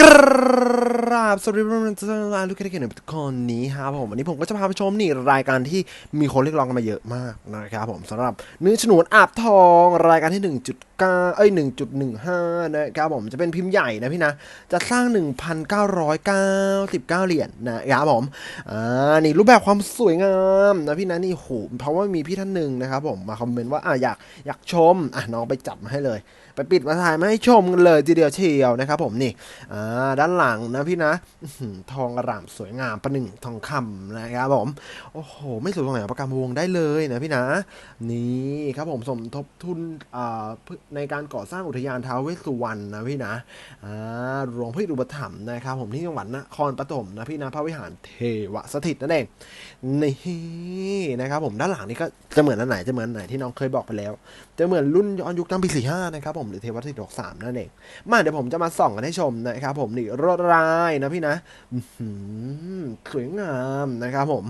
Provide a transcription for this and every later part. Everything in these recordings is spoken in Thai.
Crrr. กราบสวัสดีทุกท่านทุกท่านทุกคนนี้ครับผมวันนี้ผมก็จะพาไปชมนี่รายการที่มีคนเรียกร้องกันมาเยอะมากนะครับผมสำหรับเนื้อฉนวนอาบทองรายการที่ 1.9 เอ้ย 1.15 นะครับผมจะเป็นพิมพ์ใหญ่นะพี่นะ จะสร้าง 1,999 เหรียญนะครับผมอ่านี่รูปแบบความสวยงามนะพี่นะนี่โหเพราะว่ามีพี่ท่านหนึ่งนะครับผมมาคอมเมนต์ว่าอะอยากอยากชมอะน้องไปจัดมาให้เลย ไปปิดมาถ่ายมาให้ชมกันเลยทีเดียวเชียวนะครับผมนี่อ่าด้านหลังนะพี่นะทองอร่ามสวยงามประหนึ่งทองคำนะครับผม โอ้โห ไม่สวยตรงไหนประกันวงได้เลยนะพี่นะ นี่ครับผมสมทบทุนเอ่อในการก่อสร้างอุทยานท้าวเวสสุวรรณนะพี่นะหลวงพี่อุปถัมภ์นะครับผมที่จังหวัดนครปฐมนะพี่นะพระวิหารเทวสถิตนั่นเองนี่นะครับผมด้านหลังนี่ก็จะเหมือนอันไหนจะเหมือนไหนที่น้องเคยบอกไปแล้ว จะเหมือนรุ่นย้อนยุคตั้งปีสี่ห้านะครับผมหรือเทวสถิตหกสามนั่นเองมาเดี๋ยวผมจะมาส่องกันให้ชมนะครับผมนี่รถรายนะนะอื้อหือสวยงามนะครับผม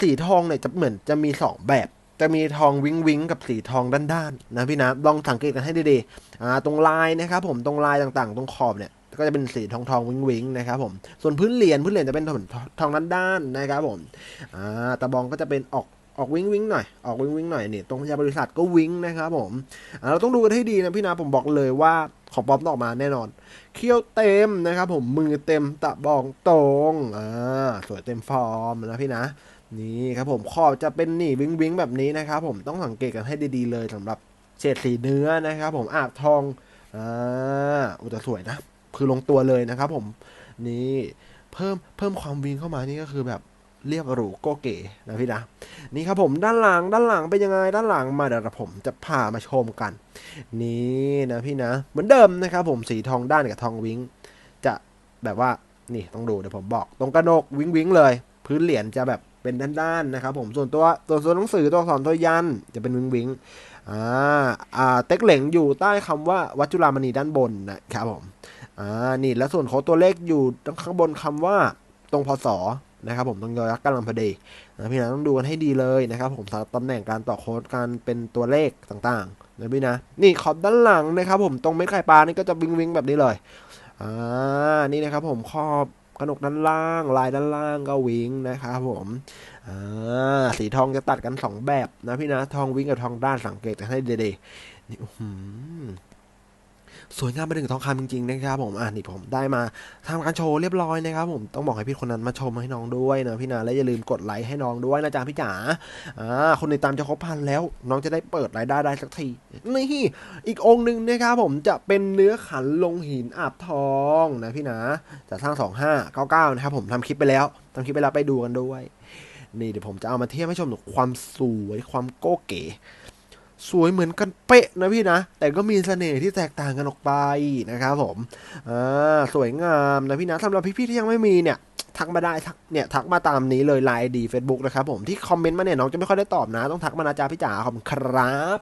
สีทองเนี่ยจะเหมือนจะมีสองแบบจะมีทองวิงวิงกับสีทองด้านๆนะพี่นะลองสังเกตกันให้ดีๆอ่าตรงลายนะครับผมตรงลายต่างๆ ตรงขอบเนี่ยก็จะเป็นสีทองทองวิงวิงนะครับผมส่วนพื้นเหรียญพื้นเหรียญจะเป็นทองทองด้านๆนะครับผมอ่าตะบองก็จะเป็นออก ออกวิ่งวิ่งหน่อย ออกวิ่งวิ่งหน่อยนี่ตรงยาบริษัทก็วิ่งนะครับผมเราต้องดูกันให้ดีนะพี่นะผมบอกเลยว่าของปอมต้ออกมาแน่นอนเขี้ยวเต็มนะครับผมมือเต็มตะบองตรงอ่าสวยเต็มฟอร์มนะพี่นะนี่ครับผมขอบจะเป็นนี่วิงวิงแบบนี้นะครับผมต้องสังเกตกันให้ดีๆเลยสำหรับเฉดสีเนื้อนะครับผมอาบทองอ่าอุตสวยนะ คือลงตัวเลยนะครับผมนี่เพิ่มเพิ่มความวิงเข้ามานี่ก็คือแบบ เรียบหรูโกเก๋นะพี่นะนี่ครับผมด้านหลังด้านหลังเป็นยังไงด้านหลังมาเดี๋ยวผมจะพามาชมกัน นี่นะพี่นะเหมือนเดิมนะครับผมสีทองด้านกับทองวิงจะแบบว่านี่ต้องดูเดี๋ยวผมบอก ตรงกระโนกวิงวิงเลย พื้นเหรียญจะแบบเป็นด้านๆนะครับผมส่วนตัวตัวส่วนหนังสือตัวอักษรตัวยันจะเป็นวิงวิงอ่าอ่าเต็กเหลงอยู่ใต้คำว่าวัดจุฬามณีด้านบนนะครับผมอ่านี่แล้วส่วนโค้ดตัวเลขอยู่ข้างบนคำว่าตรงพศ นะครับผมตรงยอยักษ์กำลังพอดีนะพี่นะต้องดูกันให้ดีเลยนะครับผมสำหรับตำแหน่งการต่อโค้ดการเป็นตัวเลขต่างๆนะพี่นะนี่ขอบด้านหลังนะครับผมตรงเม็ดไข่ปลานี่ก็จะวิงวิงแบบนี้เลยอ่านี่นะครับผมขอบกระหนกด้านล่าง ลายด้านล่างก็วิงนะครับผมอ่าสีทองจะตัดกันสองแบบนะพี่นะทองวิงกับทองด้านสังเกตกันให้ดีๆนี่อื้อหือ สวยงามไปถึงทองคำจริงๆนะครับผมอ่านี่ผมได้มาทำการโชว์เรียบร้อยนะครับผมต้องบอกให้พี่คนนั้นมาชมให้น้องด้วยนะพี่นะและอย่าลืมกดไลค์ให้น้องด้วยนะจ๊ะพี่จ๋าอ่าคนติดตามจะครบพันแล้ว น้องจะได้เปิดรายได้ได้สักทีนี่อีกองค์หนึ่งนะครับผมจะเป็นเนื้อขันลงหินอาบทองนะพี่นะจะสร้าง2599นะครับผมทำคลิปไปแล้วทำคลิปไปแล้วไปดูกันด้วยนี่เดี๋ยวผมจะเอามาเทียบให้ชมถึงความสวยความโก้เก๋ สวยเหมือนกันเป๊ะนะพี่นะ แต่ก็มีเสน่ห์ที่แตกต่างกันออกไปนะครับผมอ่าสวยงามนะพี่นะสำหรับพี่ๆที่ยังไม่มีเนี่ยทักมาได้ทักเนี่ยทักมาตามนี้เลยไลน์ดีเฟซบุ๊กนะครับผมที่คอมเมนต์มาเนี่ยน้องจะไม่ค่อยได้ตอบนะ ต้องทักมานะจ๊ะพี่จ๋าขอบคุณครับ